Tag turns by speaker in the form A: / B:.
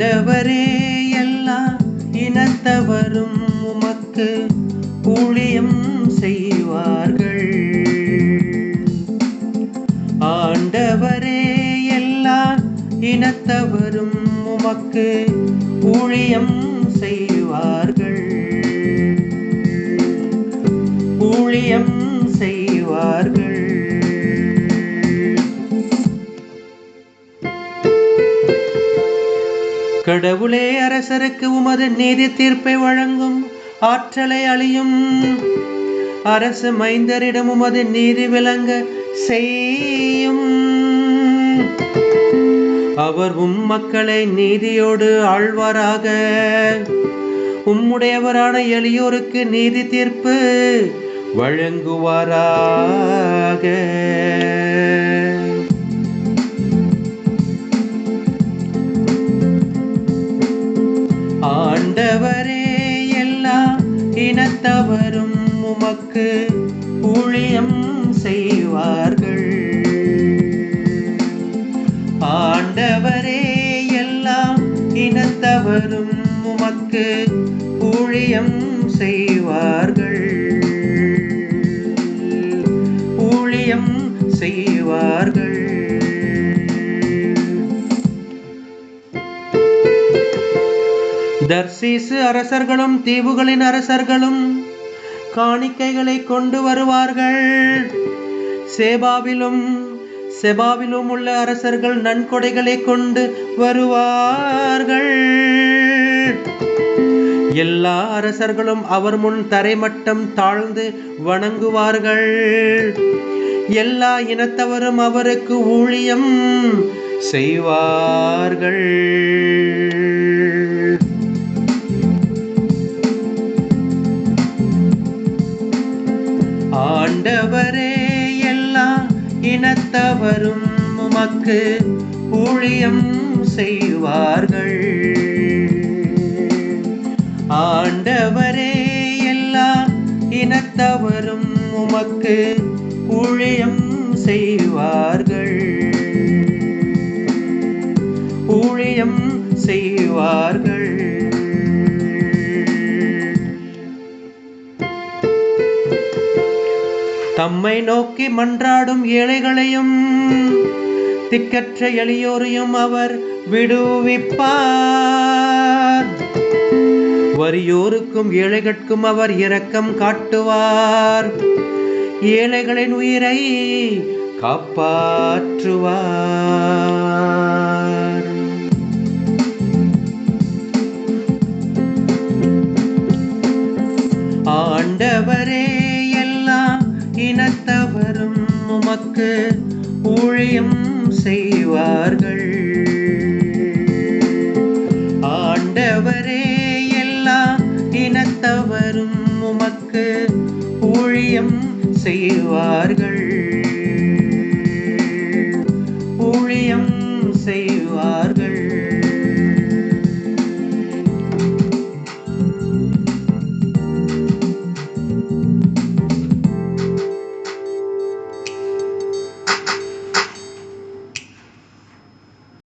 A: ஆண்டவரே எல்லா இனத்தவரும் உமக்கு ஊழியம் செய்வார்கள். ஆண்டவரே எல்லா இனத்தவரும் உமக்கு ஊழியம் செய்வார்கள். ஊழியம் கடவுளே அரசருக்கு உமது நீதி தீர்ப்பை வழங்கும் ஆற்றலை அழியும். அரசு மைந்தரிடம் உமது நீதி விளங்க செய்யும். அவர் உம் மக்களை நீதியோடு ஆழ்வாராக. உம்முடையவரான எளியோருக்கு நீதி தீர்ப்பு வழங்குவாராக. இனத்தவரும் உமக்கு ஊழியம் செய்வார்கள். ஆண்டவரே எல்லாம் இனத்தவரும் உமக்கு ஊழியம் செய்வார்கள். ஊழியம் செய்வார்கள். தர்சீசு அரசர்களும் தீவுகளின் அரசர்களும் காணிக்கைகளை கொண்டு வருவார்கள். சேபாவிலும் செபாவிலும் உள்ள அரசர்கள் நன்கொடைகளை கொண்டு வருவார்கள். எல்லா அரசர்களும் அவர் முன் தரைமட்டம் தாழ்ந்து வணங்குவார்கள். எல்லா இனத்தவரும் அவருக்கு ஊழியம் செய்வார்கள். ஆண்டவரே எல்லாம் இனத்தவரும் உமக்கு ஊழியம் செய்வார்கள். ஆண்டவரே எல்லா இனத்தவரும் உமக்கு ஊழியம் செய்வார்கள். ஊழியம் செய்வார்கள். தம்மை நோக்கி மன்றாடும் ஏழைகளையும் திக்கற்ற எளியோரையும் அவர் விடுவிப்பார். வறியோருக்கும் ஏழைகட்கும் அவர் இரக்கம் காட்டுவார். ஏழைகளின் உயிரை காப்பாற்றுவார். ஆண்டவரே உமக்கு ஊழியம் செய்வார்கள். ஆண்டவரே எல்லா இனத்தவரும் உமக்கு ஊழியம் செய்வார்கள். ஊழியம் செய்வார்கள்